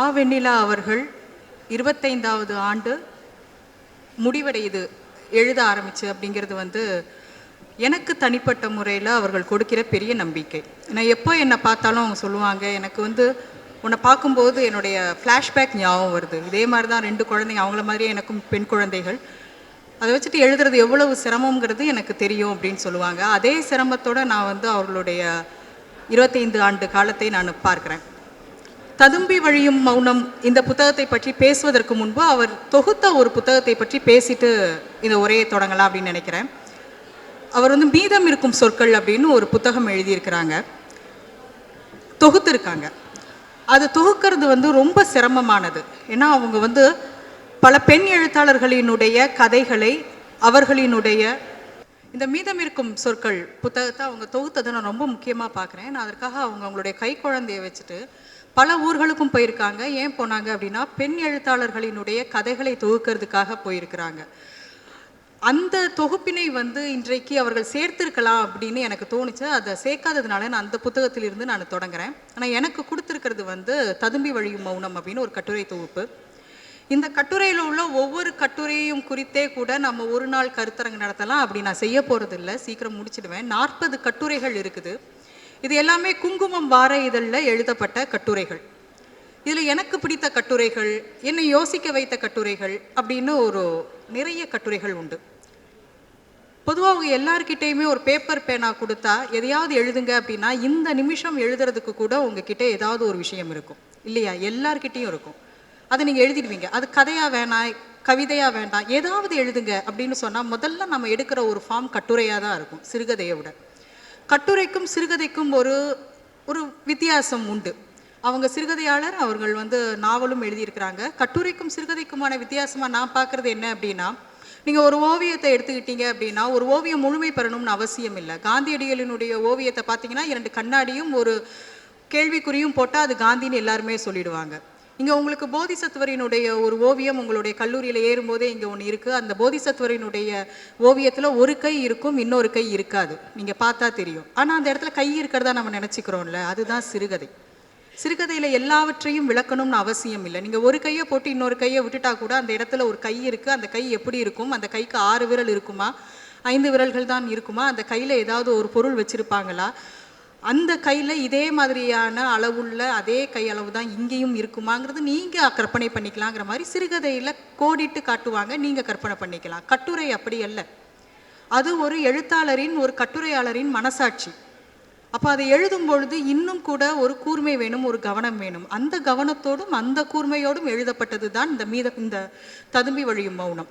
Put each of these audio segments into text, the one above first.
ஆ வெண்ணிலா அவர்கள் இருபத்தைந்தாவது ஆண்டு முடிவடையுது எழுத ஆரம்பிச்சு அப்படிங்கிறது வந்து எனக்கு தனிப்பட்ட முறையில் அவர்கள் கொடுக்கிற பெரிய நம்பிக்கை. நான் எப்போ என்னை பார்த்தாலும் அவங்க சொல்லுவாங்க எனக்கு வந்து உன்னை பார்க்கும்போது என்னுடைய ஃப்ளாஷ்பேக் ஞாபகம் வருது. இதே மாதிரி தான் ரெண்டு குழந்தைங்க அவங்கள மாதிரியே எனக்கும் பெண் குழந்தைகள். அதை வச்சுட்டு எழுதுறது எவ்வளவு சிரமங்கிறது எனக்கு தெரியும் அப்படின்னு சொல்லுவாங்க. அதே சிரமத்தோட நான் வந்து அவர்களுடைய இருபத்தைந்து ஆண்டு காலத்தை நான் பார்க்குறேன். ததும்பி வழியும் மௌனம் இந்த புத்தகத்தை பற்றி பேசுவதற்கு முன்பு அவர் தொகுத்த ஒரு புத்தகத்தை பற்றி பேசிட்டு இந்த உரையை தொடங்கலாம் அப்படின்னு நினைக்கிறேன். அவர் வந்து மீதம் இருக்கும் சொற்கள் அப்படின்னு ஒரு புத்தகம் எழுதியிருக்கிறாங்க. தொகுத்திருக்காங்க. அது தொகுக்கிறது வந்து ரொம்ப சிரமமானது. ஏன்னா அவங்க வந்து பல பெண் எழுத்தாளர்களினுடைய கதைகளை அவர்களினுடைய இந்த மீதம் இருக்கும் சொற்கள் புத்தகத்தை அவங்க தொகுத்ததை நான் ரொம்ப முக்கியமாக பார்க்குறேன். நான் அதற்காக அவங்க அவங்களுடைய கை குழந்தையை வச்சுட்டு பல ஊர்களுக்கும் போயிருக்காங்க. ஏன் போனாங்க அப்படின்னா பெண் எழுத்தாளர்களினுடைய கதைகளை தொகுக்கிறதுக்காக போயிருக்கிறாங்க. அந்த தொகுப்பினை வந்து இன்றைக்கு அவர்கள் சேர்த்திருக்கலாம் அப்படின்னு எனக்கு தோணுச்சு. அதை சேர்க்காததுனால நான் அந்த புத்தகத்திலிருந்து நான் தொடங்குறேன். ஆனால் எனக்கு கொடுத்துருக்கிறது வந்து ததும்பி வழியும் மௌனம் அப்படின்னு ஒரு கட்டுரை தொகுப்பு. இந்த கட்டுரையில் உள்ள ஒவ்வொரு கட்டுரையும் குறித்தே கூட நம்ம ஒரு நாள் கருத்தரங்கு நடத்தலாம் அப்படி நான் செய்ய போகிறதில்ல சீக்கிரம் முடிச்சிடுவேன். நாற்பது கட்டுரைகள் இருக்குது. இது எல்லாமே குங்குமம் வார இதழில் எழுதப்பட்ட கட்டுரைகள். இதில் எனக்கு பிடித்த கட்டுரைகள் என்னை யோசிக்க வைத்த கட்டுரைகள் அப்படின்னு ஒரு நிறைய கட்டுரைகள் உண்டு. பொதுவாக அவங்க எல்லார்கிட்டேயுமே ஒரு பேப்பர் பேனா கொடுத்தா எதையாவது எழுதுங்க அப்படின்னா இந்த நிமிஷம் எழுதுறதுக்கு கூட உங்ககிட்ட ஏதாவது ஒரு விஷயம் இருக்கும். இல்லையா? எல்லார்கிட்டேயும் இருக்கும். அதை நீங்கள் எழுதிடுவீங்க. அது கதையாக வேணாம் கவிதையாக வேண்டாம் ஏதாவது எழுதுங்க அப்படின்னு சொன்னால் முதல்ல நம்ம எடுக்கிற ஒரு ஃபார்ம் கட்டுரையாக தான் இருக்கும் சிறுகதையை விட. கட்டுரைக்கும் சிறுகதைக்கும் ஒரு ஒரு வித்தியாசம் உண்டு. அவங்க சிறுகதையாளர் அவர்கள் வந்து நாவலும் எழுதியிருக்கிறாங்க. கட்டுரைக்கும் சிறுகதைக்குமான வித்தியாசமாக நான் பார்க்குறது என்ன அப்படின்னா நீங்கள் ஒரு ஓவியத்தை எடுத்துக்கிட்டீங்க அப்படின்னா ஒரு ஓவியம் முழுமை பெறணும்னு அவசியம் இல்லை. காந்தியடிகளினுடைய ஓவியத்தை பார்த்தீங்கன்னா இரண்டு கண்ணாடியும் ஒரு கேள்விக்குறியும் போட்டால் அது காந்தின்னு எல்லாருமே சொல்லிடுவாங்க. இங்கே உங்களுக்கு போதிசத்துவரினுடைய ஒரு ஓவியம் உங்களுடைய கல்லூரியில் ஏறும்போதே இங்கே ஒன்று இருக்குது அந்த போதிசத்துவரினுடைய ஓவியத்தில் ஒரு கை இருக்கும் இன்னொரு கை இருக்காது. நீங்கள் பார்த்தா தெரியும். ஆனால் அந்த இடத்துல கை இருக்கிறதா நம்ம நினச்சிக்கிறோம்ல அதுதான் சிறுகதை. சிறுகதையில் எல்லாவற்றையும் விளக்கணும்னு அவசியம் இல்லை. நீங்கள் ஒரு கையை போட்டு இன்னொரு கையை விட்டுட்டா கூட அந்த இடத்துல ஒரு கை இருக்குது அந்த கை எப்படி இருக்கும் அந்த கைக்கு ஆறு விரல் இருக்குமா ஐந்து விரல்கள் தான் இருக்குமா அந்த கையில் ஏதாவது ஒரு பொருள் வச்சுருப்பாங்களா? அந்த கையில் இதே மாதிரியான அளவுள்ள அதே கை அளவு தான் இங்கேயும் இருக்குமாங்கிறது நீங்கள் கற்பனை பண்ணிக்கலாங்கிற மாதிரி சிறுகதையில் கோடிட்டு காட்டுவாங்க. நீங்கள் கற்பனை பண்ணிக்கலாம். கட்டுரை அப்படி அல்ல. அது ஒரு எழுத்தாளரின் ஒரு கட்டுரையாளரின் மனசாட்சி. அப்போ அதை எழுதும் பொழுது இன்னும் கூட ஒரு கூர்மை வேணும் ஒரு கவனம் வேணும். அந்த கவனத்தோடும் அந்த கூர்மையோடும் எழுதப்பட்டது தான் இந்த மீத இந்த ததும்பி வழியும் மௌனம்.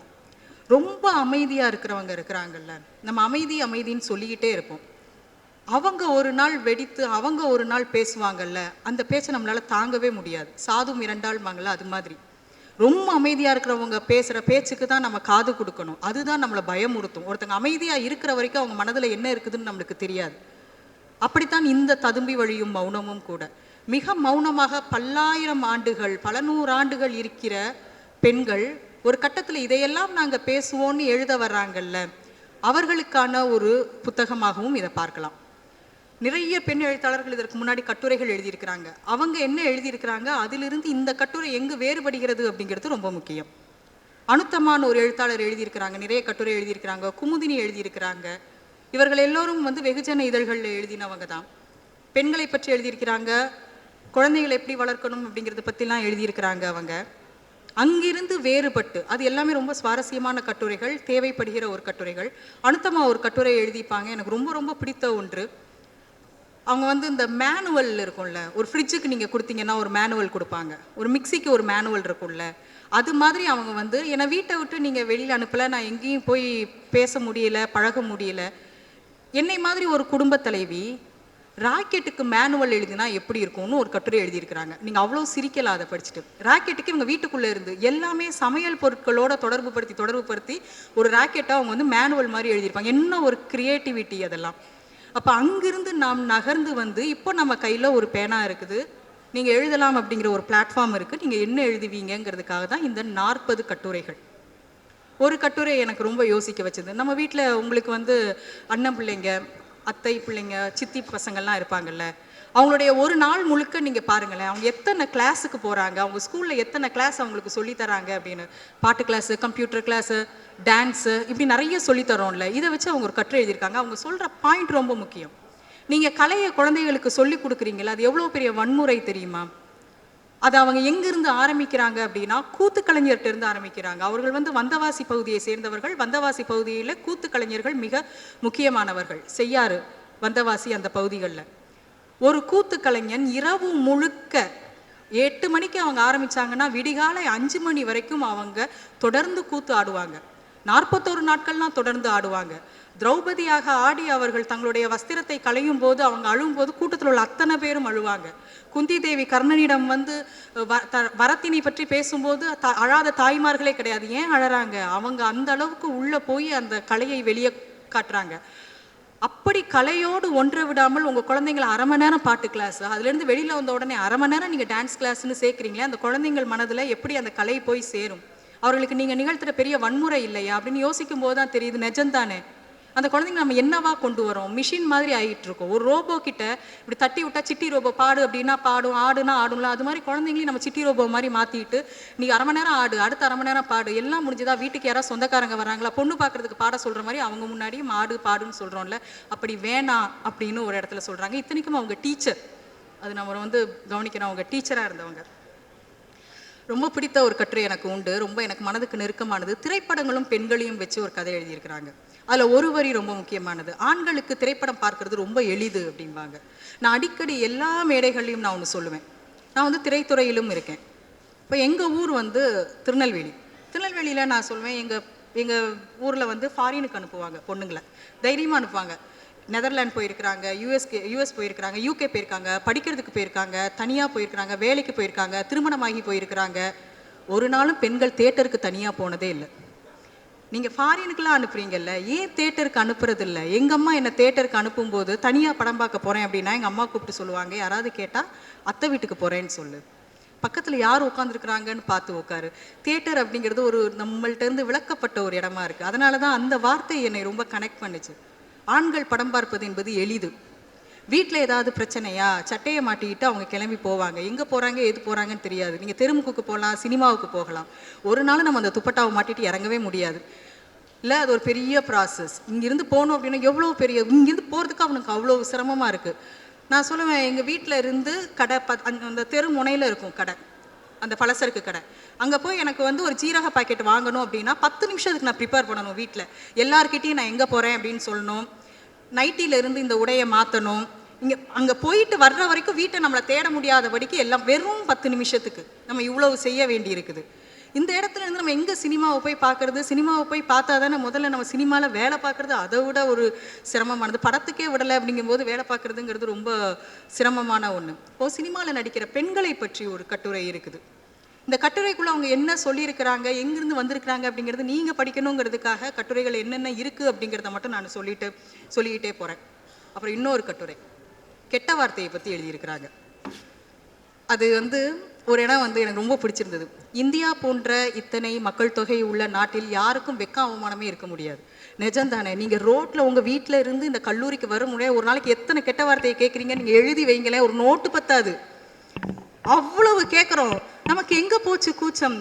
ரொம்ப அமைதியாக இருக்கிறவங்க இருக்கிறாங்கல்ல. நம்ம அமைதி அமைதின்னு சொல்லிக்கிட்டே இருப்போம். அவங்க ஒரு நாள் வெடித்து அவங்க ஒரு நாள் பேசுவாங்கல்ல அந்த பேச்சை நம்மளால தாங்கவே முடியாது. சாதும் இரண்டாள்மாங்கள அது மாதிரி. ரொம்ப அமைதியாக இருக்கிறவங்க பேசுகிற பேச்சுக்கு தான் நம்ம காது கொடுக்கணும். அதுதான் நம்மளை பயமுறுத்தும். ஒருத்தங்க அமைதியாக இருக்கிற வரைக்கும் அவங்க மனதில் என்ன இருக்குதுன்னு நம்மளுக்கு தெரியாது. அப்படித்தான் இந்த ததும்பி வழியும் மௌனமும் கூட. மிக மௌனமாக பல்லாயிரம் ஆண்டுகள் பல நூறாண்டுகள் இருக்கிற பெண்கள் ஒரு கட்டத்தில் இதையெல்லாம் நாங்கள் பேசுவோன்னு எழுத வர்றாங்கல்ல அவர்களுக்கான ஒரு புத்தகமாகவும் இதை பார்க்கலாம். நிறைய பெண் எழுத்தாளர்கள் இதற்கு முன்னாடி கட்டுரைகள் எழுதியிருக்கிறாங்க. அவங்க என்ன எழுதியிருக்கிறாங்க? அதிலிருந்து இந்த கட்டுரை எங்கு வேறுபடுகிறது அப்படிங்கிறது ரொம்ப முக்கியம். அனுத்தமான ஒரு எழுத்தாளர் எழுதியிருக்கிறாங்க. நிறைய கட்டுரை எழுதியிருக்கிறாங்க. குமுதினி எழுதியிருக்கிறாங்க. இவர்கள் எல்லோரும் வந்து வெகுஜன இதழ்களில் எழுதினவங்க தான். பெண்களை பற்றி எழுதியிருக்கிறாங்க. குழந்தைகளை எப்படி வளர்க்கணும் அப்படிங்கிறத பற்றிலாம் எழுதியிருக்கிறாங்க அவங்க. அங்கிருந்து வேறுபட்டு அது எல்லாமே ரொம்ப சுவாரஸ்யமான கட்டுரைகள் தேவைப்படுகிற ஒரு கட்டுரைகள். அனுத்தமாக ஒரு கட்டுரை எழுதிப்பாங்க எனக்கு ரொம்ப ரொம்ப பிடித்த ஒன்று. அவங்க வந்து இந்த மேனுவல் இருக்கும்ல ஒரு ஃப்ரிட்ஜுக்கு நீங்கள் கொடுத்தீங்கன்னா ஒரு மேனுவல் கொடுப்பாங்க. ஒரு மிக்சிக்கு ஒரு மேனுவல் இருக்கும்ல. அது மாதிரி அவங்க வந்து என்னை வீட்டை விட்டு நீங்கள் வெளியில் அனுப்பலை நான் எங்கேயும் போய் பேச முடியல பழக முடியல. என்னை மாதிரி ஒரு குடும்ப தலைவி ராக்கெட்டுக்கு மேனுவல் எழுதினா எப்படி இருக்கும்னு ஒரு கட்டுரை எழுதியிருக்கிறாங்க. நீங்கள் அவ்வளோ சிரிக்கலாம் அதை படிச்சுட்டு. ராக்கெட்டுக்கு இவங்க வீட்டுக்குள்ளே இருந்து எல்லாமே சமையல் பொருட்களோட தொடர்பு படுத்தி தொடர்பு படுத்தி ஒரு ராக்கெட்டை அவங்க வந்து மேனுவல் மாதிரி எழுதியிருப்பாங்க. என்ன ஒரு க்ரியேட்டிவிட்டி அதெல்லாம். அப்போ அங்கிருந்து நாம் நகர்ந்து வந்து இப்போ நம்ம கையில் ஒரு பேனா இருக்குது. நீங்கள் எழுதலாம் அப்படிங்கிற ஒரு பிளாட்ஃபார்ம் இருக்குது நீங்கள் என்ன எழுதுவீங்கங்கிறதுக்காக தான் இந்த நாற்பது கட்டுரைகள். ஒரு கட்டுரை எனக்கு ரொம்ப யோசிக்க வச்சது. நம்ம வீட்டில் உங்களுக்கு வந்து அண்ணன் பிள்ளைங்க அத்தை பிள்ளைங்க சித்தி பசங்கள்லாம் இருப்பாங்கல்ல. அவங்களுடைய ஒரு நாள் முழுக்க நீங்கள் பாருங்களேன். அவங்க எத்தனை கிளாஸுக்கு போகிறாங்க அவங்க ஸ்கூலில் எத்தனை கிளாஸ் அவங்களுக்கு சொல்லித்தராங்க அப்படின்னு? பாட்டு கிளாஸு கம்ப்யூட்டர் கிளாஸு டான்ஸு இப்படி நிறைய சொல்லித்தரோம்ல இதை வச்சு அவங்க ஒரு கற்று எழுதியிருக்காங்க. அவங்க சொல்கிற பாயிண்ட் ரொம்ப முக்கியம். நீங்கள் கலையை குழந்தைகளுக்கு சொல்லி கொடுக்குறீங்களா அது எவ்வளோ பெரிய வன்முறை தெரியுமா? அது அவங்க எங்கிருந்து ஆரம்பிக்கிறாங்க அப்படின்னா கூத்து கலைஞர்கிட்டருந்து ஆரம்பிக்கிறாங்க. அவர்கள் வந்து வந்தவாசி பகுதியை சேர்ந்தவர்கள். வந்தவாசி பகுதியில் கூத்து கலைஞர்கள் மிக முக்கியமானவர்கள். செய்யாறு வந்தவாசி அந்த பகுதிகளில். ஒரு கூத்து கலைஞன் இரவு முழுக்க எட்டு மணிக்கு அவங்க ஆரம்பிச்சாங்கன்னா விடிகாலை அஞ்சு மணி வரைக்கும் அவங்க தொடர்ந்து கூத்து ஆடுவாங்க. நாற்பத்தோரு நாட்கள்லாம் தொடர்ந்து ஆடுவாங்க. திரௌபதியாக ஆடி அவர்கள் தங்களுடைய வஸ்திரத்தை களையும் போது அவங்க அழும்போது கூட்டத்தில் உள்ள அத்தனை பேரும் அழுவாங்க. குந்தி தேவி கர்ணனிடம் வந்து வ- த- வரத்தினை பற்றி பேசும்போது த- அழாத தாய்மார்களே கிடையாது. ஏன் அழறாங்க? அவங்க அந்த அளவுக்கு உள்ள போய் அந்த கலையை வெளியே காட்டுறாங்க. அப்படி கலையோடு ஒன்றை விடாமல் உங்கள் குழந்தைங்களை அரை மணி நேரம் பாட்டு கிளாஸ் அதுலேருந்து வெளியில் வந்த உடனே அரை மணி நேரம் நீங்கள் டான்ஸ் கிளாஸ்னு சேர்க்குறீங்களே அந்த குழந்தைங்கள் மனதில் எப்படி அந்த கலை போய் சேரும்? அவர்களுக்கு நீங்கள் நிகழ்த்துற பெரிய வன்முறை இல்லையா? அப்படின்னு யோசிக்கும் போது தான் தெரியுது நிஜம்தானே? அந்த குழந்தைங்க நம்ம என்னவா கொண்டு வரோம்? மிஷின் மாதிரி ஆகிட்டு இருக்கோம் ஒரு ரோபோ கிட்ட இப்படி தட்டி விட்டா சிட்டி ரோபோ பாடு அப்படின்னா பாடும் ஆடுனா ஆடும்ல. அது மாதிரி குழந்தைங்களையும் நம்ம சிட்டி ரோபோ மாதிரி மாத்திட்டு நீ அரை மணி நேரம் ஆடு அடுத்த அரை மணி நேரம் பாடு எல்லாம் முடிஞ்சதா வீட்டுக்கு யாராவது சொந்தக்காரங்க வராங்களா பொண்ணு பார்க்குறதுக்கு பாட சொல்ற மாதிரி அவங்க முன்னாடியும் ஆடு பாடுன்னு சொல்றோம்ல. அப்படி வேணாம் அப்படின்னு ஒரு இடத்துல சொல்றாங்க. இத்தனைக்கும் அவங்க டீச்சர் அது நம்ம வந்து கவனிக்கணும் அவங்க டீச்சரா இருந்தவங்க. ரொம்ப பிடித்த ஒரு கட்டுரை எனக்கு உண்டு. ரொம்ப எனக்கு மனதுக்கு நெருக்கமானது. திரைப்படங்களும் பெண்களையும் வச்சு ஒரு கதை எழுதியிருக்கிறாங்க. அதில் ஒரு வரி ரொம்ப முக்கியமானது. ஆண்களுக்கு திரைப்படம் பார்க்கறது ரொம்ப எளிது அப்படிம்பாங்க. நான் அடிக்கடி எல்லா மேடைகள்லையும் நான் ஒன்று சொல்லுவேன். நான் வந்து திரைத்துறையிலும் இருக்கேன். இப்போ எங்கள் ஊர் வந்து திருநெல்வேலி. திருநெல்வேலியில் நான் சொல்லுவேன் எங்கள் எங்கள் ஊரில் வந்து ஃபாரினுக்கு அனுப்புவாங்க பொண்ணுங்களை. தைரியமாக அனுப்புவாங்க. நெதர்லாண்ட் போயிருக்கிறாங்க யூஎஸ்கே யூஎஸ் போயிருக்கிறாங்க யூகே போயிருக்காங்க படிக்கிறதுக்கு போயிருக்காங்க தனியாக போயிருக்கிறாங்க வேலைக்கு போயிருக்காங்க திருமணமாகி போயிருக்கிறாங்க. ஒரு நாளும் பெண்கள் தேட்டருக்கு தனியாக போனதே இல்லை. நீங்கள் ஃபாரினுக்குலாம் அனுப்புறீங்கல்ல ஏன் தேட்டருக்கு அனுப்புறதில்ல? எங்கள் அம்மா என்னை தேட்டருக்கு அனுப்பும்போது தனியாக படம் பார்க்க போகிறேன் அப்படின்னா எங்கள் அம்மா கூப்பிட்டு சொல்லுவாங்க யாராவது கேட்டால் அத்தை வீட்டுக்கு போகிறேன்னு சொல்லு. பக்கத்தில் யார் உட்காந்துருக்குறாங்கன்னு பார்த்து உட்காரு. தேட்டர் அப்படிங்கிறது ஒரு நம்மள்கிட்டருந்து விளக்கப்பட்ட ஒரு இடமா இருக்குது அதனால தான் அந்த வார்த்தை என்னை ரொம்ப கனெக்ட் பண்ணுச்சு. ஆண்கள் படம் பார்ப்பது என்பது எளிது. வீட்டில் ஏதாவது பிரச்சனையா? சட்டையை மாட்டிக்கிட்டு அவங்க கிளம்பி போவாங்க. எங்கே போகிறாங்க எது போகிறாங்கன்னு தெரியாது. நீங்கள் தெருமுக்குக்கு போகலாம் சினிமாவுக்கு போகலாம். ஒரு நாள் நம்ம அந்த துப்பட்டாவை மாட்டிட்டு இறங்கவே முடியாது. இல்லை அது ஒரு பெரிய ப்ராசஸ் இங்கேருந்து போகணும் அப்படின்னா எவ்வளோ பெரிய இங்கேருந்து போகிறதுக்கு அவனுக்கு அவ்வளோ சிரமமாக இருக்குது நான் சொல்லுவேன் எங்கள் வீட்டில் இருந்து கடை ப அந்த- அந்த தெரு முனையில் இருக்கும் கடை. அந்த பலசரக்கு கடை. அங்கே போய் எனக்கு வந்து ஒரு ஜீரக பாக்கெட் வாங்கணும் அப்படின்னா பத்து நிமிஷத்துக்கு நான் ப்ரிப்பேர் பண்ணணும் வீட்டில் எல்லாருக்கிட்டேயும் நான் எங்கே போகிறேன் அப்படின்னு சொல்லணும். நைட்டிலிருந்து இந்த உடையை மாற்றணும் இங்கே அங்கே போயிட்டு வர்ற வரைக்கும் வீட்டை நம்மளை தேட முடியாதபடிக்கு எல்லாம் வெறும் பத்து நிமிஷத்துக்கு நம்ம இவ்வளவு செய்ய வேண்டி இருக்குது இந்த இடத்துல இருந்து நம்ம எங்கே சினிமாவை போய் பார்க்கறது? சினிமாவை போய் பார்த்தா தானே முதல்ல நம்ம சினிமாவில் வேலை பார்க்குறது? அதை விட ஒரு சிரமமானது. படத்துக்கே விடலை அப்படிங்கும்போது வேலை பார்க்கறதுங்கிறது ரொம்ப சிரமமான ஒன்று இப்போது சினிமாவில் நடிக்கிற பெண்களை பற்றி ஒரு கட்டுரை இருக்குது. இந்த கட்டுரைக்குள்ளே அவங்க என்ன சொல்லியிருக்கிறாங்க எங்கேருந்து வந்திருக்கிறாங்க அப்படிங்கிறது நீங்கள் படிக்கணுங்கிறதுக்காக கட்டுரைகள் என்னென்ன இருக்குது அப்படிங்கிறத மட்டும் நான் சொல்லிட்டு சொல்லிக்கிட்டே போகிறேன் அப்புறம் இன்னொரு கட்டுரை கெட்ட வார்த்தையை பற்றி எழுதியிருக்கிறாங்க. அது வந்து ஒரு இடம் வந்து எனக்கு ரொம்ப பிடிச்சிருந்தது. இந்தியா போன்ற இத்தனை மக்கள் தொகை உள்ள நாட்டில் யாருக்கும் வெக்க அவமானமே இருக்க முடியாது. நிஜம்தானே நீங்கள் ரோட்டில் உங்கள் வீட்டில் இருந்து இந்த கல்லூரிக்கு வர முடியாது ஒரு நாளைக்கு எத்தனை கெட்ட வார்த்தையை கேட்குறீங்க நீங்கள் எழுதி வைங்களேன் ஒரு நோட்டு பத்தாது. அவ்வளவு கேட்குறோம் நமக்கு எங்க போச்சு கூச்சம்?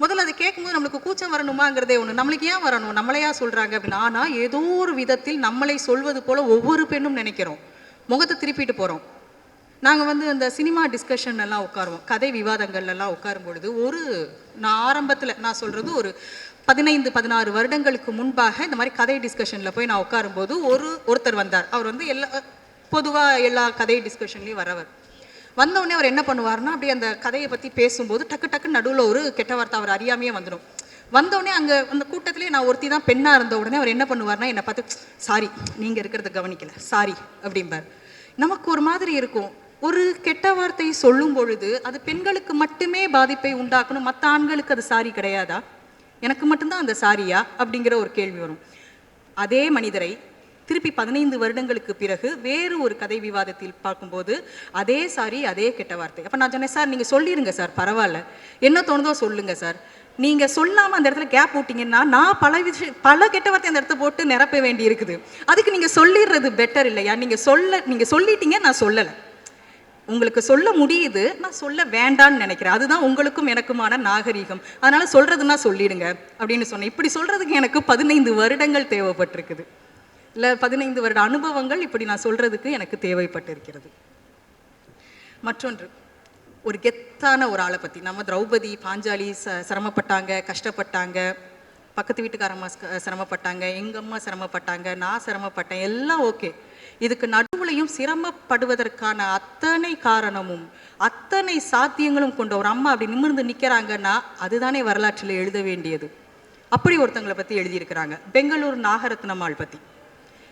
முதல்ல அதை கேட்கும்போது நம்மளுக்கு கூச்சம் வரணுமாங்கிறதே ஒன்று நம்மளுக்கு ஏன் வரணும்? நம்மளையா சொல்கிறாங்க அப்படின்னு. ஆனால் ஏதோ ஒரு விதத்தில் நம்மளை சொல்வது போல ஒவ்வொரு பெண்ணும் நினைக்கிறோம். முகத்தை திருப்பிட்டு போகிறோம் நாங்கள் வந்து அந்த சினிமா டிஸ்கஷன் எல்லாம் உட்காருவோம். கதை விவாதங்கள் எல்லாம் உட்காரும் பொழுது ஒரு நான் ஆரம்பத்தில் நான் சொல்கிறது ஒரு பதினைந்து பதினாறு வருடங்களுக்கு முன்பாக இந்த மாதிரி கதை டிஸ்கஷனில் போய் நான் உட்காரும்போது ஒரு ஒருத்தர் வந்தார். அவர் வந்து எல்லா பொதுவாக எல்லா கதை டிஸ்கஷன்லேயும் வரவர். வந்தவுடனே அவர் என்ன பண்ணுவார்னா அப்படியே அந்த கதையை பற்றி பேசும்போது டக்கு டக்கு நடுவில் ஒரு கெட்ட வார்த்தை அவர் அறியாமையே வந்துடும் வந்தவுடனே அங்கே அந்த கூட்டத்திலே நான் ஒருத்தி தான் பெண்ணாக இருந்த உடனே அவர் என்ன பண்ணுவார்னா என்னை பார்த்து சாரி நீங்கள் இருக்கிறத கவனிக்கல. சாரி அப்படிம்பார். நமக்கு ஒரு மாதிரி இருக்கும். ஒரு கெட்ட வார்த்தை சொல்லும் பொழுது அது பெண்களுக்கு மட்டுமே பாதிப்பை உண்டாக்கணும். மற்ற ஆண்களுக்கு அது சாரி கிடையாதா? எனக்கு மட்டும்தான் அந்த சாரியா? அப்படிங்கிற ஒரு கேள்வி வரும். அதே மனிதரை திருப்பி பதினைந்து வருடங்களுக்கு பிறகு வேறு ஒரு கதை விவாதத்தில் பார்க்கும்போது அதே சாரி அதே கெட்ட வார்த்தை. அப்போ நான் சொன்னேன் சார் நீங்கள் சொல்லிருங்க சார் பரவாயில்ல. என்ன தோணுதோ சொல்லுங்க சார். நீங்கள் சொல்லாமல் அந்த இடத்துல கேப் போட்டிங்கன்னா நான் பல விஷயம் பல கெட்ட வார்த்தை அந்த இடத்த போட்டு நிரப்ப வேண்டி இருக்குது அதுக்கு நீங்கள் சொல்லிடுறது பெட்டர் இல்லையா? நீங்கள் சொல்ல நீங்கள் சொல்லிட்டீங்க நான் சொல்லலை. உங்களுக்கு சொல்ல முடியுது நான் சொல்ல வேண்டாம்னு நினைக்கிறேன். அதுதான் உங்களுக்கும் எனக்குமான நாகரீகம். அதனால சொல்றதுன்னா சொல்லிடுங்க. அப்படின்னு சொன்னேன். இப்படி சொல்றதுக்கு எனக்கு பதினைந்து வருடங்கள் தேவைப்பட்டிருக்குது. இல்லை பதினைந்து வருட அனுபவங்கள் இப்படி நான் சொல்கிறதுக்கு எனக்கு தேவைப்பட்டிருக்கிறது. மற்றொன்று ஒரு கெத்தான ஒரு ஆளை பற்றி நம்ம திரௌபதி பாஞ்சாலி ச சிரமப்பட்டாங்க கஷ்டப்பட்டாங்க. பக்கத்து வீட்டுக்காரம்மா சிரமப்பட்டாங்க எங்கள் அம்மா சிரமப்பட்டாங்க நான் சிரமப்பட்டேன் எல்லாம் ஓகே. இதுக்கு நடுவுலையும் சிரமப்படுவதற்கான அத்தனை காரணமும் அத்தனை சாத்தியங்களும் கொண்ட ஒரு அம்மா அப்படி நிமிர்ந்து நிற்கிறாங்கன்னா அதுதானே வரலாற்றில் எழுத வேண்டியது. அப்படி ஒருத்தங்களை பற்றி எழுதியிருக்கிறாங்க. பெங்களூர் நாகரத்னம்மாள் பற்றி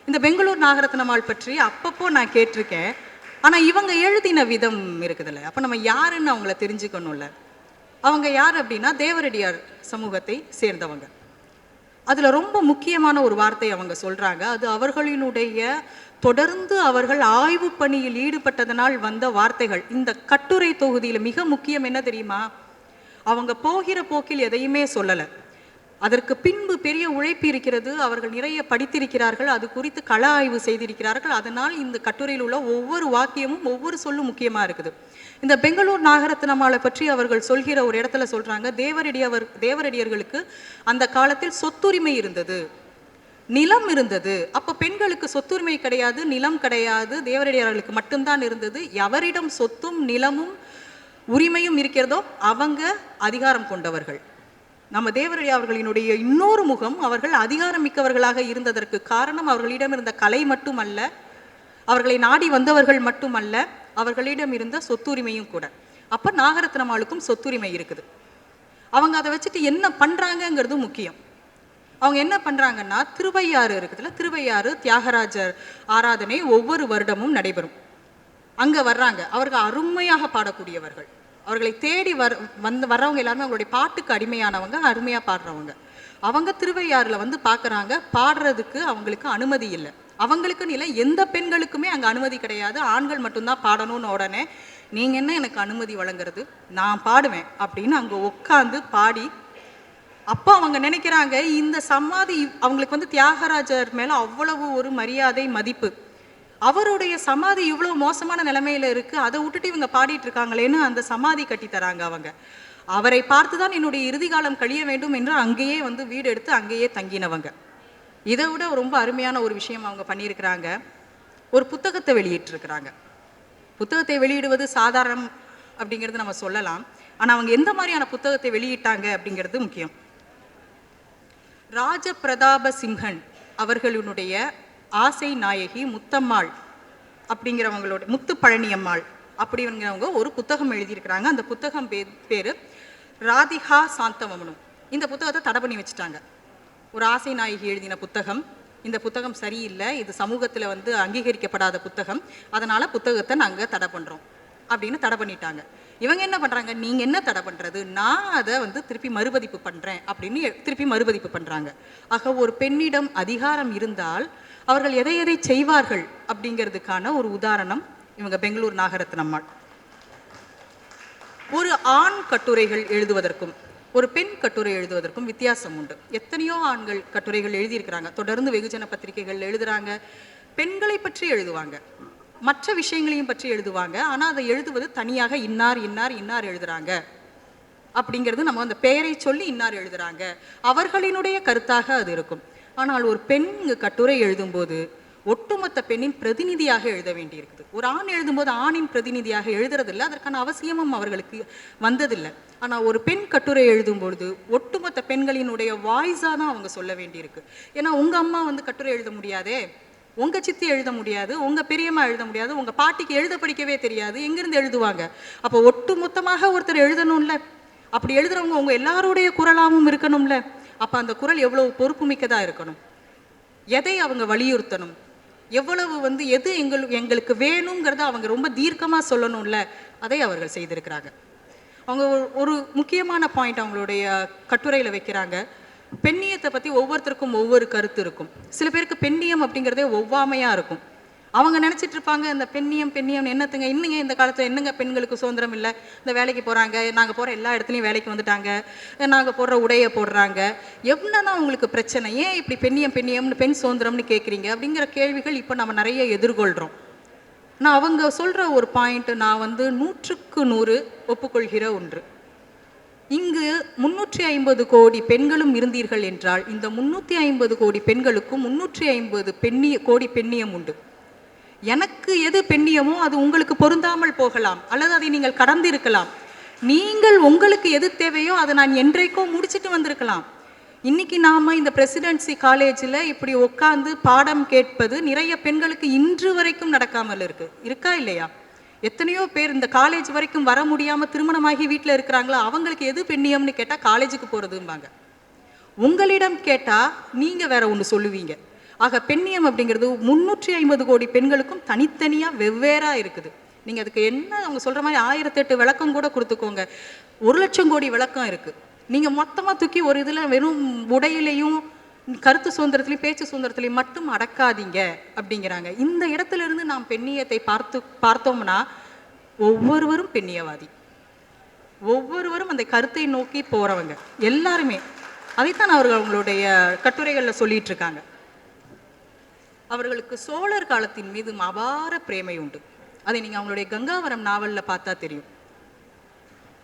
இந்த பெங்களூர் நாகரத்னம்மாள் பற்றி அப்பப்போ நான் கேட்டிருக்கேன். ஆனால் இவங்க எழுதின விதம் இருக்குதுல்ல. அப்போ நம்ம யாருன்னு அவங்கள தெரிஞ்சுக்கணும்ல. அவங்க யார் அப்படின்னா தேவரடியார் சமூகத்தை சேர்ந்தவங்க. அதில் ரொம்ப முக்கியமான ஒரு வார்த்தை அவங்க சொல்கிறாங்க அது அவர்களினுடைய தொடர்ந்து அவர்கள் ஆய்வு பணியில் ஈடுபட்டதனால் வந்த வார்த்தைகள். இந்த கட்டுரை தொகுதியில் மிக முக்கியம் என்ன தெரியுமா? அவங்க போகிற போக்கில் எதையுமே சொல்லலை. அதற்கு பின்பு பெரிய உழைப்பு இருக்கிறது. அவர்கள் நிறைய படித்திருக்கிறார்கள். அது குறித்து கள ஆய்வு செய்திருக்கிறார்கள். அதனால் இந்த கட்டுரையில் உள்ள ஒவ்வொரு வாக்கியமும் ஒவ்வொரு சொல்லும் முக்கியமாக இருக்குது. இந்த பெங்களூர் நாகரத்னமாலை பற்றி அவர்கள் சொல்கிற ஒரு இடத்துல சொல்கிறாங்க தேவரடியவர் தேவரடியர்களுக்கு அந்த காலத்தில் சொத்துரிமை இருந்தது. நிலம் இருந்தது. அப்போ பெண்களுக்கு சொத்துரிமை கிடையாது நிலம் கிடையாது. தேவரடியார்களுக்கு மட்டும்தான் இருந்தது. எவரிடம் சொத்தும் நிலமும் உரிமையும் இருக்கிறதோ அவங்க அதிகாரம் கொண்டவர்கள். நம்ம தேவரடி அவர்களினுடைய இன்னொரு முகம் அவர்கள் அதிகாரம் மிக்கவர்களாக இருந்ததற்கு காரணம் அவர்களிடம் இருந்த கலை மட்டுமல்ல அவர்களை நாடி வந்தவர்கள் மட்டுமல்ல அவர்களிடம் இருந்த சொத்துரிமையும் கூட. அப்போ நாகரத்னமாளுக்கும் சொத்துரிமை இருக்குது. அவங்க அதை வச்சுட்டு என்ன பண்றாங்கங்கிறது முக்கியம். அவங்க என்ன பண்றாங்கன்னா திருவையாறு இருக்குதுல்ல திருவையாறு தியாகராஜர் ஆராதனை ஒவ்வொரு வருடமும் நடைபெறும். அங்கே வர்றாங்க. அவர்கள் அருமையாக பாடக்கூடியவர்கள். அவர்களை தேடி வர் வந்து வர்றவங்க எல்லாருமே அவங்களுடைய பாட்டுக்கு அடிமையானவங்க அருமையாக பாடுறவங்க. அவங்க திருவையாறில் வந்து பார்க்குறாங்க பாடுறதுக்கு அவங்களுக்கு அனுமதி இல்லை. அவங்களுக்குன்னு இல்லை எந்த பெண்களுக்குமே அங்கே அனுமதி கிடையாது. ஆண்கள் மட்டும்தான் பாடணும்னு உடனே நீங்கள் என்ன எனக்கு அனுமதி வழங்குறது? நான் பாடுவேன். அப்படின்னு அங்கே உட்காந்து பாடி அப்போ அவங்க நினைக்கிறாங்க இந்த சமாதி அவங்களுக்கு வந்து தியாகராஜர் மேலே அவ்வளவு ஒரு மரியாதை மதிப்பு. அவருடைய சமாதி இவ்வளோ மோசமான நிலைமையில இருக்கு அதை விட்டுட்டு இவங்க பாடிட்டு இருக்காங்களேன்னு அந்த சமாதி கட்டி தராங்க அவங்க. அவரை பார்த்து தான் என்னுடைய இறுதி காலம் கழிய வேண்டும் என்று அங்கேயே வந்து வீடு எடுத்து அங்கேயே தங்கினவங்க. இதை விட ரொம்ப அருமையான ஒரு விஷயம் அவங்க பண்ணியிருக்கிறாங்க. ஒரு புத்தகத்தை வெளியிட்டிருக்கிறாங்க. புத்தகத்தை வெளியிடுவது சாதாரணம் அப்படிங்கிறது நம்ம சொல்லலாம். ஆனால் அவங்க எந்த மாதிரியான புத்தகத்தை வெளியிட்டாங்க அப்படிங்கிறது முக்கியம். ராஜ பிரதாப சிம்ஹன் அவர்களுடைய ஆசை நாயகி முத்தம்மாள் அப்படிங்கிறவங்களோட முத்து பழனியம்மாள் அப்படிங்கிறவங்க ஒரு புத்தகம் எழுதியிருக்கிறாங்க. அந்த புத்தகம் பே பேர் ராதிகா சாந்தவமனும். இந்த புத்தகத்தை தடை பண்ணி வச்சுட்டாங்க. ஒரு ஆசை நாயகி எழுதின புத்தகம். இந்த புத்தகம் சரியில்லை. இது சமூகத்தில் வந்து அங்கீகரிக்கப்படாத புத்தகம். அதனால் புத்தகத்தை நாங்கள் தடை பண்ணுறோம் அப்படின்னு தடை பண்ணிட்டாங்க. இவங்க என்ன பண்ணுறாங்க நீங்கள் என்ன தடை பண்ணுறது நான் அதை வந்து திருப்பி மறுபதிப்பு பண்ணுறேன் அப்படின்னு திருப்பி மறுபதிப்பு பண்ணுறாங்க ஆக ஒரு பெண்ணிடம் அதிகாரம் இருந்தால் அவர்கள் எதை எதை செய்வார்கள் அப்படிங்கிறதுக்கான ஒரு உதாரணம் இவங்க பெங்களூர் நாகரத்னம்மாள் ஒரு ஆண் கட்டுரைகள் எழுதுவதற்கும் ஒரு பெண் கட்டுரை எழுதுவதற்கும் வித்தியாசம் உண்டு. எத்தனையோ ஆண்கள் கட்டுரைகள் எழுதியிருக்கிறாங்க. தொடர்ந்து வெகுஜன பத்திரிகைகள் எழுதுறாங்க. பெண்களை பற்றி எழுதுவாங்க. மற்ற விஷயங்களையும் பற்றி எழுதுவாங்க. ஆனால் அதை எழுதுவது தனியாக இன்னார் இன்னார் இன்னார் எழுதுறாங்க. அப்படிங்கிறது நம்ம அந்த பெயரை சொல்லி இன்னார் எழுதுறாங்க. அவர்களினுடைய கருத்தாக அது இருக்கும். ஆனால் ஒரு பெண் இங்கு கட்டுரை எழுதும்போது ஒட்டுமொத்த பெண்ணின் பிரதிநிதியாக எழுத வேண்டியிருக்குது. ஒரு ஆண் எழுதும்போது ஆணின் பிரதிநிதியாக எழுதுறதில்லை அதற்கான அவசியமும் அவர்களுக்கு வந்ததில்லை. ஆனால் ஒரு பெண் கட்டுரை எழுதும்பொழுது ஒட்டுமொத்த பெண்களினுடைய வாய்ஸாக தான் அவங்க சொல்ல வேண்டியிருக்கு. ஏன்னா உங்கள் அம்மா வந்து கட்டுரை எழுத முடியாதே? உங்கள் சித்தி எழுத முடியாது உங்கள் பெரியம்மா எழுத முடியாது உங்கள் பாட்டிக்கு எழுத படிக்கவே தெரியாது எங்கேருந்து எழுதுவாங்க? அப்போ ஒட்டு மொத்தமாக ஒருத்தர் எழுதணும்ல? அப்படி எழுதுறவங்க உங்கள் எல்லாருடைய குரலாகவும் இருக்கணும்ல? அப்போ அந்த குரல் எவ்வளவு பொறுப்புமிக்கதா இருக்கணும்? எதை அவங்க வலியுறுத்தணும்? எவ்வளவு வந்து எது எங்கள் எங்களுக்கு வேணுங்கிறத அவங்க ரொம்ப தீர்க்கமாக சொல்லணும்ல அதை அவர்கள் செய்திருக்கிறாங்க. அவங்க ஒரு- ஒரு முக்கியமான பாயிண்ட் அவங்களுடைய கட்டுரையில் வைக்கிறாங்க. பெண்ணியத்தை பற்றி ஒவ்வொருத்தருக்கும் ஒவ்வொரு கருத்து இருக்கும். சில பேருக்கு பெண்ணியம் அப்படிங்கிறதே ஒவ்வாமையாக இருக்கும். அவங்க நினச்சிட்டு இருப்பாங்க இந்த பெண்ணியம் பெண்ணியம் என்னத்துங்க இன்னுங்க இந்த காலத்தில் என்னங்க பெண்களுக்கு சுதந்திரம் இல்லை? இந்த வேலைக்கு போகிறாங்க நாங்கள் போகிற எல்லா இடத்துலையும் வேலைக்கு வந்துட்டாங்க நாங்கள் போடுற உடையை போடுறாங்க. என்னதான் உங்களுக்கு பிரச்சனை ஏன் இப்படி பெண்ணியம் பெண்ணியம்னு பெண் சுதந்திரம்னு கேட்குறீங்க அப்படிங்கிற கேள்விகள் இப்போ நம்ம நிறைய எதிர்கொள்கிறோம் நான் அவங்க சொல்கிற ஒரு பாயிண்ட் நான் வந்து நூற்றுக்கு நூறு ஒப்புக்கொள்கிற ஒன்று. இங்கு முன்னூற்றி ஐம்பது கோடி பெண்களும் இருந்தீர்கள் என்றால் இந்த முன்னூற்றி ஐம்பது கோடி பெண்களுக்கும் முன்னூற்றி ஐம்பது பெண்ணிய கோடி பெண்ணியம் உண்டு. எனக்கு எது பெண்ணியமோ அது உங்களுக்கு பொருந்தாமல் போகலாம் அல்லது அதை நீங்கள் கடந்திருக்கலாம். நீங்கள் உங்களுக்கு எது தேவையோ அதை நான் என்றைக்கோ முடிச்சுட்டு வந்திருக்கலாம். இன்னைக்கு நாம இந்த பிரசிடென்சி காலேஜில் இப்படி உட்காந்து பாடம் கேட்பது நிறைய பெண்களுக்கு இன்று வரைக்கும் நடக்காமல் இருக்கு. இருக்கா இல்லையா? எத்தனையோ பேர் இந்த காலேஜ் வரைக்கும் வர முடியாம திருமணமாகி வீட்டில் இருக்கிறாங்களா? அவங்களுக்கு எது பெண்ணியம்னு கேட்டால் காலேஜுக்கு போறதும்பாங்க. உங்களிடம் கேட்டா நீங்க வேற ஒன்று சொல்லுவீங்க. ஆக பெண்ணியம் அப்படிங்கிறது முந்நூற்றி ஐம்பது கோடி பெண்களுக்கும் தனித்தனியாக வெவ்வேறாக இருக்குது. நீங்கள் அதுக்கு என்ன அவங்க சொல்கிற மாதிரி ஆயிரத்தெட்டு விளக்கம் கூட கொடுத்துக்கோங்க. ஒரு லட்சம் கோடி விளக்கம் இருக்குது நீங்கள் மொத்தமாக தூக்கி ஒரு இதில் வெறும் உடையிலையும் கருத்து சுதந்திரத்திலையும் பேச்சு சுதந்திரத்திலையும் மட்டும் அடக்காதீங்க அப்படிங்கிறாங்க. இந்த இடத்துல இருந்து நாம் பெண்ணியத்தை பார்த்து பார்த்தோம்னா ஒவ்வொருவரும் பெண்ணியவாதி. ஒவ்வொருவரும் அந்த கருத்தை நோக்கி போகிறவங்க எல்லாருமே. அதைத்தான் அவர்கள் அவங்களுடைய கட்டுரைகளில் சொல்லிட்டு இருக்காங்க. அவர்களுக்கு சோழர் காலத்தின் மீது அபார பிரேமை உண்டு. அதை நீங்கள் அவங்களுடைய கங்காவரம் நாவலில் பார்த்தா தெரியும்.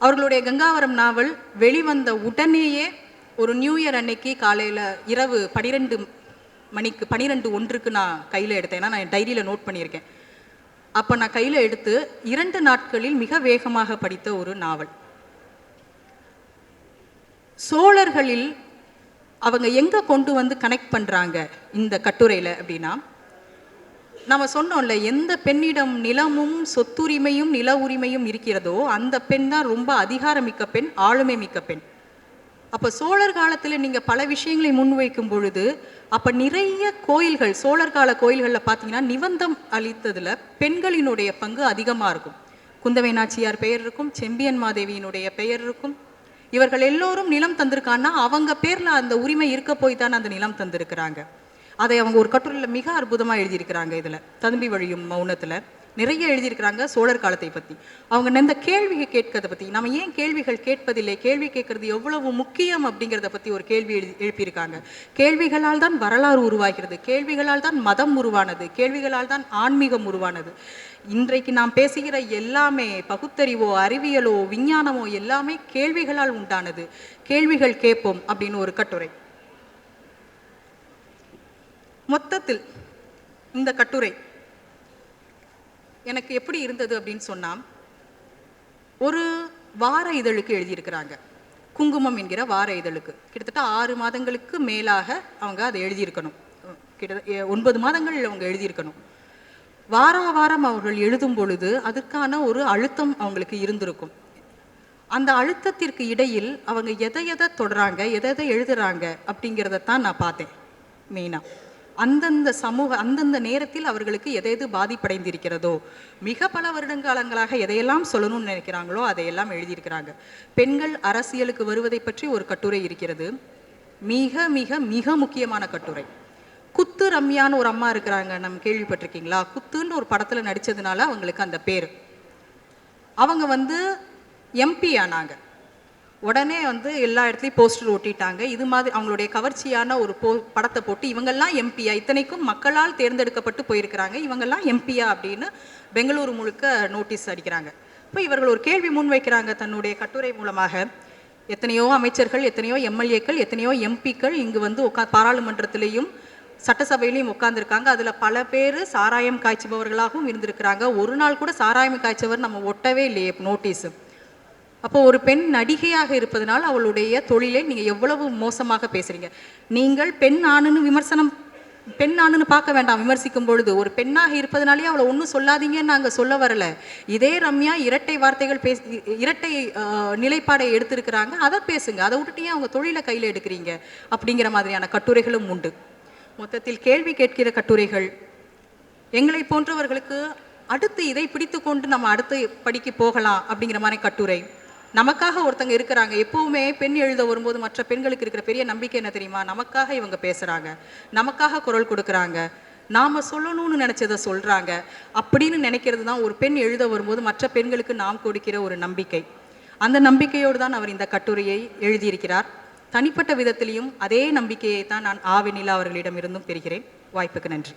அவர்களுடைய கங்காவரம் நாவல் வெளிவந்த உடனேயே ஒரு நியூ இயர் அன்னைக்கு காலையில் இரவு பனிரெண்டு மணிக்கு பனிரெண்டு ஒன்றுக்கு நான் கையில் எடுத்தேன். ஏன்னா நான் டைரியில நோட் பண்ணியிருக்கேன். அப்ப நான் கையில எடுத்து இரண்டு நாட்களில் மிக வேகமாக படித்த ஒரு நாவல். சோழர்களில் அவங்க எங்கே கொண்டு வந்து கனெக்ட் பண்ணுறாங்க இந்த கட்டுரையில் அப்படின்னா நம்ம சொன்னோம்ல எந்த பெண்ணிடம் நிலமும் சொத்துரிமையும் நில உரிமையும் இருக்கிறதோ அந்த பெண் தான் ரொம்ப அதிகாரமிக்க பெண் ஆளுமை மிக்க பெண். அப்போ சோழர் காலத்தில் நீங்கள் பல விஷயங்களை முன்வைக்கும் பொழுது அப்போ நிறைய கோயில்கள் சோழர் கால கோயில்களில் பார்த்தீங்கன்னா நிபந்தம் அளித்ததில் பெண்களினுடைய பங்கு அதிகமாக இருக்கும். குந்தவை நாச்சியார் பெயர் இருக்கும் செம்பியன் மாதேவியினுடைய பெயர் இருக்கும் இவர்கள் எல்லோரும் நிலம் தந்திருக்கான்னா அவங்க பேரில் அந்த உரிமை இருக்க போய் தான் அந்த நிலம் தந்திருக்கிறாங்க. அதை அவங்க ஒரு கட்டுரையில் மிக அற்புதமாக எழுதியிருக்கிறாங்க இதில். ததும்பி வழியும் மௌனத்தில். நிறைய எழுதியிருக்கிறாங்க சோழர் காலத்தை பற்றி அவங்க இந்த கேள்வியை கேட்கறத பற்றி நம்ம ஏன் கேள்விகள் கேட்பதில்லை? கேள்வி கேட்கறது எவ்வளவு முக்கியம் அப்படிங்கிறத பற்றி ஒரு கேள்வி எழுதி எழுப்பியிருக்காங்க. கேள்விகளால் தான் வரலாறு உருவாகிறது. கேள்விகளால் தான் மதம் உருவானது. கேள்விகளால் தான் ஆன்மீகம் உருவானது. இன்றைக்கு நாம் பேசுகிற எல்லாமே பகுத்தறிவோ அறிவியலோ விஞ்ஞானமோ எல்லாமே கேள்விகளால் உண்டானது. கேள்விகள் கேட்போம் அப்படின்னு ஒரு கட்டுரை. மொத்தத்தில் இந்த கட்டுரை எனக்கு எப்படி இருந்தது அப்படின்னு சொன்னால் ஒரு வார இதழுக்கு எழுதியிருக்கிறாங்க. குங்குமம் என்கிற வார இதழுக்கு. கிட்டத்தட்ட ஆறு மாதங்களுக்கு மேலாக அவங்க அதை எழுதியிருக்கணும். கிட்ட ஒன்பது மாதங்கள் அவங்க எழுதியிருக்கணும். வார வாரம் அவர்கள் எழுதும் பொழுது அதற்கான ஒரு அழுத்தம் அவங்களுக்கு இருந்திருக்கும். அந்த அழுத்தத்திற்கு இடையில் அவங்க எதை எதை தொடறாங்க எதை எதை எழுதுறாங்க அப்படிங்கிறத தான் நான் பார்த்தேன் மெயினாக அந்தந்த சமூக அந்தந்த நேரத்தில் அவர்களுக்கு எதை எது பாதிப்படைந்திருக்கிறதோ மிக பல வருடங்காலங்களாக எதையெல்லாம் சொல்லணும்னு நினைக்கிறாங்களோ அதையெல்லாம் எழுதியிருக்கிறாங்க. பெண்கள் அரசியலுக்கு வருவதை பற்றி ஒரு கட்டுரை இருக்கிறது. மிக மிக மிக முக்கியமான கட்டுரை. குத்து ரம்யான்னு ஒரு அம்மா இருக்கிறாங்க நம்ம கேள்விப்பட்டிருக்கீங்களா? குத்துன்னு ஒரு படத்தில் நடித்ததுனால அவங்களுக்கு அந்த பேர். அவங்க வந்து எம்பி ஆனாங்க. உடனே வந்து எல்லா இடத்துலையும் போஸ்டர் ஒட்டிட்டாங்க. இது மாதிரி அவங்களுடைய கவர்ச்சியான ஒரு போ படத்தை போட்டு இவங்கெல்லாம் எம்பியா? இத்தனைக்கும் மக்களால் தேர்ந்தெடுக்கப்பட்டு போயிருக்கிறாங்க. இவங்கெல்லாம் எம்பியா அப்படின்னு பெங்களூரு முழுக்க நோட்டீஸ் அடிக்கிறாங்க. இப்போ இவர்கள் ஒரு கேள்வி முன்வைக்கிறாங்க தன்னுடைய கட்டுரை மூலமாக. எத்தனையோ அமைச்சர்கள் எத்தனையோ எம்எல்ஏக்கள் எத்தனையோ எம்பிக்கள் இங்கு வந்து உட்கா பாராளுமன்றத்திலையும் சட்டசபையிலையும் உட்காந்துருக்காங்க அதில் பல பேர் சாராயம் காய்ச்சுபவர்களாகவும் இருந்திருக்கிறாங்க. ஒரு நாள் கூட சாராயம் காய்ச்சவர் நம்ம ஒட்டவே இல்லையே நோட்டீஸு. அப்போ ஒரு பெண் நடிகையாக இருப்பதனால் அவளுடைய தொழிலை நீங்க எவ்வளவு மோசமாக பேசுறீங்க? நீங்கள் பெண் ஆணுன்னு விமர்சனம் பெண் ஆணுன்னு பார்க்க வேண்டாம் விமர்சிக்கும் பொழுது. ஒரு பெண்ணாக இருப்பதனாலே அவளை ஒன்றும் சொல்லாதீங்கன்னு நாங்கள் சொல்ல வரல. இதே ரம்யா இரட்டை வார்த்தைகள் பேசி இரட்டை நிலைப்பாடை எடுத்திருக்கிறாங்க. அதை பேசுங்க. அதை விட்டுட்டு ஏன் அவங்க தொழிலை கையில் எடுக்கிறீங்க? அப்படிங்கிற மாதிரியான கட்டுரைகளும் உண்டு. மொத்தத்தில் கேள்வி கேட்கிற கட்டுரைகள். எங்களை போன்றவர்களுக்கு அடுத்து இதை பிடித்து கொண்டு நம்ம அடுத்த படிக்கு போகலாம் அப்படிங்கிற மாதிரி கட்டுரை. நமக்காக ஒருத்தங்க இருக்கிறாங்க. எப்பவுமே பெண் எழுத வரும்போது மற்ற பெண்களுக்கு இருக்கிற பெரிய நம்பிக்கை என்ன தெரியுமா? நமக்காக இவங்க பேசுறாங்க. நமக்காக குரல் கொடுக்குறாங்க. நாம சொல்லணும்னு நினச்சதை சொல்றாங்க. அப்படின்னு நினைக்கிறது தான் ஒரு பெண் எழுத வரும்போது மற்ற பெண்களுக்கு நாம் கொடுக்கிற ஒரு நம்பிக்கை. அந்த நம்பிக்கையோடு தான் அவர் இந்த கட்டுரையை எழுதியிருக்கிறார். தனிப்பட்ட விதத்திலையும் அதே நம்பிக்கையை தான் நான் ஆவினிலா அவர்களிடம் இருந்தும் பெறுகிறேன். வாய்ப்புக்கு நன்றி.